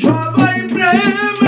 সবাই প্রেম